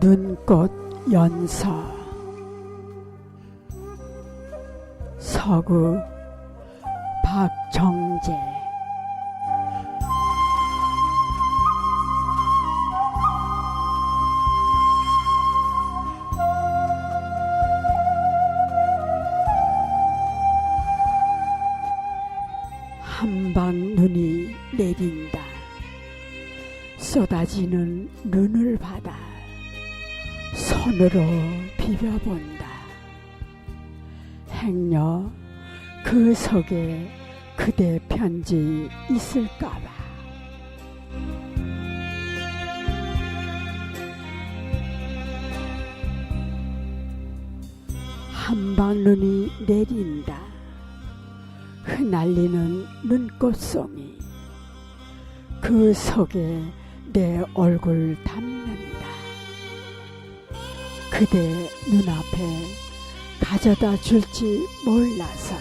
눈꽃 연서 서구 박정재. 한방 눈이 내린다. 쏟아지는 눈을 받아 손으로 비벼본다. 행여 그 속에 그대 편지 있을까봐. 한방 눈이 내린다. 흩날리는 눈꽃송이 그 속에 내 얼굴 담는다. 그대 눈앞에 가져다 줄지 몰라서